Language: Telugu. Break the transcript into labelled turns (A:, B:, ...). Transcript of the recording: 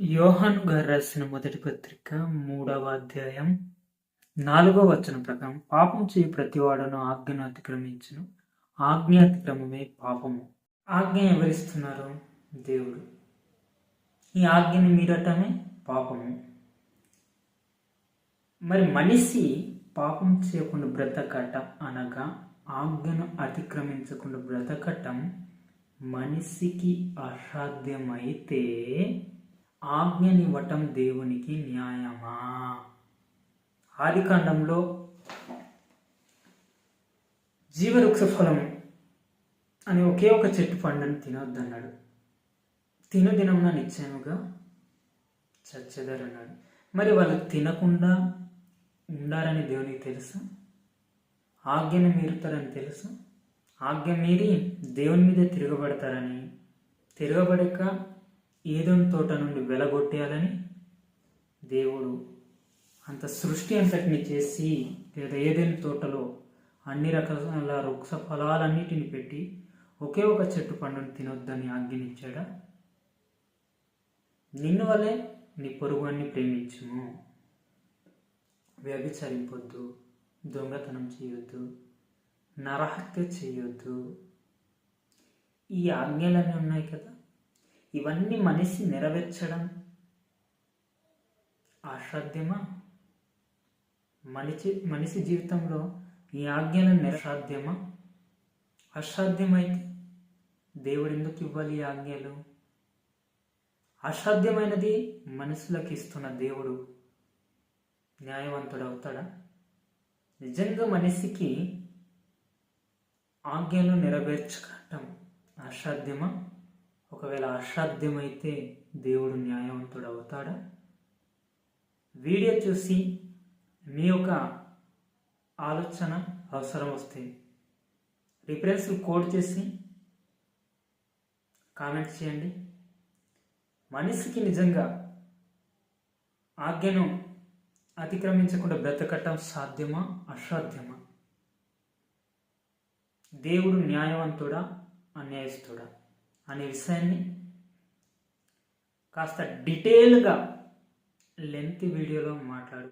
A: యోహాను గారు రాసిన మొదటి పత్రిక మూడవ అధ్యాయం నాలుగవ వచనం ప్రకారం పాపం చేయి ప్రతివాడును ఆజ్ఞను అతిక్రమించును. ఆజ్ఞ అతిక్రమమే పాపము. ఆజ్ఞ ఎవరిస్తున్నారు? దేవుడు. ఈ ఆజ్ఞని మీరటమే పాపము. మరి మనిషి పాపం చేయకుండా బ్రతకటం అనగా ఆజ్ఞను అతిక్రమించకుండా బ్రతకటం మనిషికి అసాధ్యమైతే ఆజ్ఞనివ్వటం దేవునికి న్యాయమా? ఆదికాండంలో జీవవృక్ష ఫలం అని ఒకే ఒక చెట్టు పండుని తినొద్దన్నాడు. తినుదినమున నిశ్చయముగా చచ్చెదరన్నాడు. మరి వాళ్ళు తినకుండా ఉండాలని దేవునికి తెలుసు? ఆజ్ఞను మీరుతారని తెలుసు? ఆజ్ఞ మీరి దేవుని మీద తిరగబడతారని. తిరగబడక ఏదోని తోట నుండి వెలగొట్టేయాలని దేవుడు అంత సృష్టి అంతటిని చేసి లేదా ఏదైనా తోటలో అన్ని రకాల వృక్ష ఫలాలన్నిటిని పెట్టి ఒకే ఒక చెట్టు పండుని తినొద్దని ఆజ్ఞనిచ్చాడా నిన్ను వల్లే నీ పొరుగుని ప్రేమించుము. వ్యభిచరింపొద్దు దొంగతనం చేయొద్దు నరహత్య చేయొద్దు. ఈ ఆజ్ఞలన్నీ ఉన్నాయి కదా? ఇవన్నీ మనిషి నెరవేర్చడం అసాధ్యమా? మనిషి మనిషి జీవితంలో ఈ ఆజ్ఞలను నిరసాధ్యమా? అసాధ్యమైతే దేవుడు ఎందుకు ఇవ్వాలి ఈ ఆజ్ఞలు? అసాధ్యమైనది మనుషులకు ఇస్తున్న దేవుడు న్యాయవంతుడు అవుతాడా? నిజంగా మనిషికి ఆజ్ఞలు నెరవేర్చడం అసాధ్యమా? ఒకవేళ అసాధ్యమైతే దేవుడు న్యాయవంతుడు అవుతాడా వీడియో చూసి మీ యొక్క ఆలోచన అవసరం వస్తే రిఫరెన్స్ కోడ్ చేసి కామెంట్ చేయండి. మనిషికి నిజంగా ఆజ్ఞను అతిక్రమించకుండా బ్రతకటం సాధ్యమా? అసాధ్యమా? దేవుడు న్యాయవంతుడా? అన్యాయస్తుడా? అనే విషయాన్ని కాస్త డీటెయిల్గా లెంత్ వీడియోలో మాట్లాడు